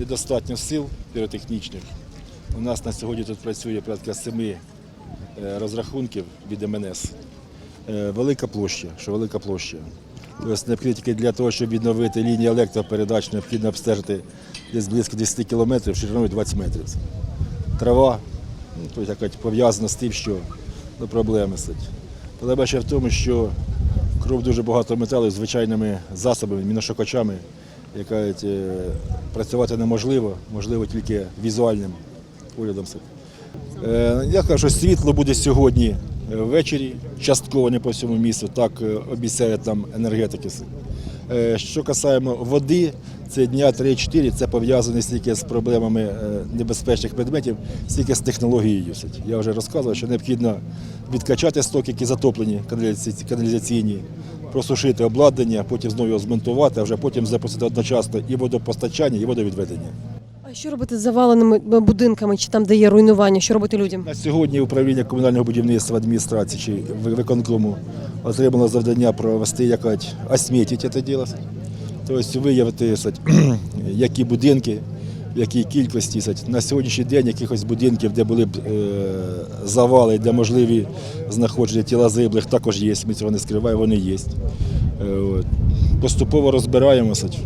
недостатньо сил піротехнічних. У нас на сьогодні тут працює порядка семи е, розрахунків від МНС. Е, Велика площа, що велика площа. Тобто необхідно тільки для того, щоб відновити лінії електропередач, необхідно обстежити десь близько 10 кілометрів шириною 20 метрів. Трава, ну, пов'язана з тим, що ну, проблеми суть. Проблема ще в тому, що кров дуже багато металу звичайними засобами, міношокачами, яка е, працювати неможливо, можливо тільки візуальним поглядом. Е, Я кажу, що світло буде сьогодні е, ввечері, частково не по всьому місту, так обіцяють там енергетики. Що касаємо води, це дня 3-4, це пов'язано стільки з проблемами небезпечних предметів, стільки з технологією. Я вже розказував, що необхідно відкачати стоки, які затоплені каналізаційні, просушити обладнання, потім знову його змонтувати, а вже потім запустити одночасно і водопостачання, і водовідведення. А що робити з заваленими будинками чи там, де є руйнування? Що робити людям? На сьогодні управління комунального будівництва адміністрації чи виконкому отримало завдання провести якось осмітити це діло. Тобто виявити які будинки, якій кількості. На сьогоднішній день якихось будинків, де були б е, завали, де можливі знаходження тіла загиблих, також є. Ми цього не скриваємо, вони є. Е. Поступово розбираємо. сать.